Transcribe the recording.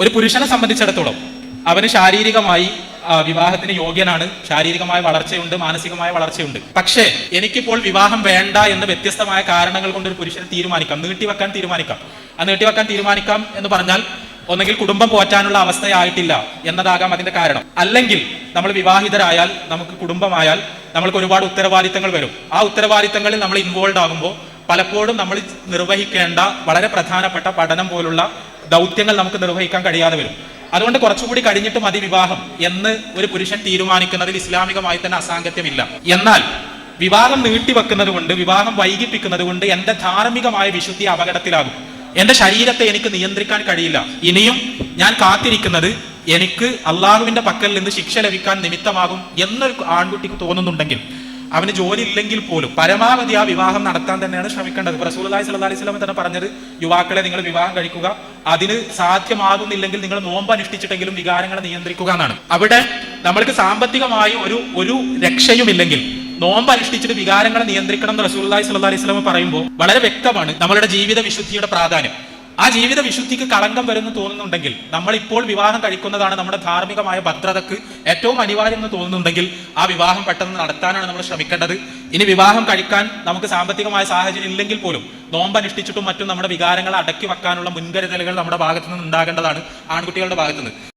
ഒരു പുരുഷനെ സംബന്ധിച്ചിടത്തോളം അവന് ശാരീരികമായി വിവാഹത്തിന് യോഗ്യനാണ്. ശാരീരികമായ വളർച്ചയുണ്ട് മാനസികമായ വളർച്ചയുണ്ട്. പക്ഷേ എനിക്കിപ്പോൾ വിവാഹം വേണ്ട എന്ന് വ്യത്യസ്തമായ കാരണങ്ങൾ കൊണ്ട് ഒരു പുരുഷന് തീരുമാനിക്കാം. നീട്ടിവെക്കാൻ തീരുമാനിക്കാം. ആ നീട്ടിവെക്കാൻ തീരുമാനിക്കാം എന്ന് പറഞ്ഞാൽ ഒന്നെങ്കിൽ കുടുംബം പോറ്റാനുള്ള അവസ്ഥയായിട്ടില്ല എന്നതാകാം അതിന്റെ കാരണം. അല്ലെങ്കിൽ നമ്മൾ വിവാഹിതരായാൽ നമുക്ക് കുടുംബമായാൽ നമ്മൾക്ക് ഒരുപാട് ഉത്തരവാദിത്തങ്ങൾ വരും. ആ ഉത്തരവാദിത്തങ്ങളിൽ നമ്മൾ ഇൻവോൾവ് ആകുമ്പോൾ പലപ്പോഴും നമ്മൾ നിർവഹിക്കേണ്ട വളരെ പ്രധാനപ്പെട്ട പഠനം പോലുള്ള ദൗത്യങ്ങൾ നമുക്ക് നിർവഹിക്കാൻ കഴിയാതെ വരും. അതുകൊണ്ട് കുറച്ചുകൂടി കഴിഞ്ഞിട്ട് മതി വിവാഹം എന്ന് ഒരു പുരുഷൻ തീരുമാനിക്കുന്നതിൽ ഇസ്ലാമികമായി തന്നെ അസാംഗത്യമില്ല എന്നാൽ വിവാഹം നീട്ടിവെക്കുന്നത് കൊണ്ട് വിവാഹം വൈകിപ്പിക്കുന്നത് കൊണ്ട് എന്റെ ധാർമ്മികമായ വിശുദ്ധി അപകടത്തിലാകും. എന്റെ ശരീരത്തെ എനിക്ക് നിയന്ത്രിക്കാൻ കഴിയില്ല. ഇനിയും ഞാൻ കാത്തിരിക്കുന്നത് എനിക്ക് അള്ളാഹുവിന്റെ പക്കൽ നിന്ന് ശിക്ഷ ലഭിക്കാൻ നിമിത്തമാകും എന്നൊരു ആൺകുട്ടിക്ക് തോന്നുന്നുണ്ടെങ്കിൽ അവന് ജോലി ഇല്ലെങ്കിൽ പോലും പരമാവധി ആ വിവാഹം നടത്താൻ തന്നെയാണ് ശ്രമിക്കേണ്ടത്. സ്വല്ലല്ലാഹി അലൈഹി വസല്ലം തന്നെ പറഞ്ഞത് യുവാക്കളെ നിങ്ങൾ വിവാഹം കഴിക്കുക അതിന് സാധ്യമാകുന്നില്ലെങ്കിൽ നിങ്ങൾ നോമ്പ് അനുഷ്ഠിച്ചിട്ടെങ്കിലും വികാരങ്ങളെ നിയന്ത്രിക്കുക എന്നാണ്. അവിടെ നമ്മൾക്ക് സാമ്പത്തികമായി ഒരു ഒരു രക്ഷയുമില്ലെങ്കിൽ നോമ്പ് അനുഷ്ഠിച്ചിട്ട് വികാരങ്ങളെ നിയന്ത്രിക്കണം എന്ന് സ്വല്ലല്ലാഹി അലൈഹി വസല്ലം പറയുമ്പോൾ വളരെ വ്യക്തമാണ് നമ്മളുടെ ജീവിത വിശുദ്ധിയുടെ പ്രാധാന്യം. ആ ജീവിത വിശുദ്ധിക്ക് കളങ്കം വരുന്നു തോന്നുന്നുണ്ടെങ്കിൽ നമ്മൾ ഇപ്പോൾ വിവാഹം കഴിക്കുന്നതാണ് നമ്മുടെ ധാർമ്മികമായ ഭദ്രതക്ക് ഏറ്റവും അനിവാര്യം എന്ന് തോന്നുന്നുണ്ടെങ്കിൽ ആ വിവാഹം പെട്ടെന്ന് നടത്താനാണ് നമ്മൾ ശ്രമിക്കേണ്ടത്. ഇനി വിവാഹം കഴിക്കാൻ നമുക്ക് സാമ്പത്തികമായ സാഹചര്യം ഇല്ലെങ്കിൽ പോലും നോമ്പ് അനുഷ്ഠിച്ചിട്ടും മറ്റും നമ്മുടെ വികാരങ്ങളെ അടക്കി വെക്കാനുള്ള മുൻകരുതലുകൾ നമ്മുടെ ഭാഗത്തു നിന്ന് ഉണ്ടാകേണ്ടതാണ് ആൺകുട്ടികളുടെ ഭാഗത്തു നിന്ന്.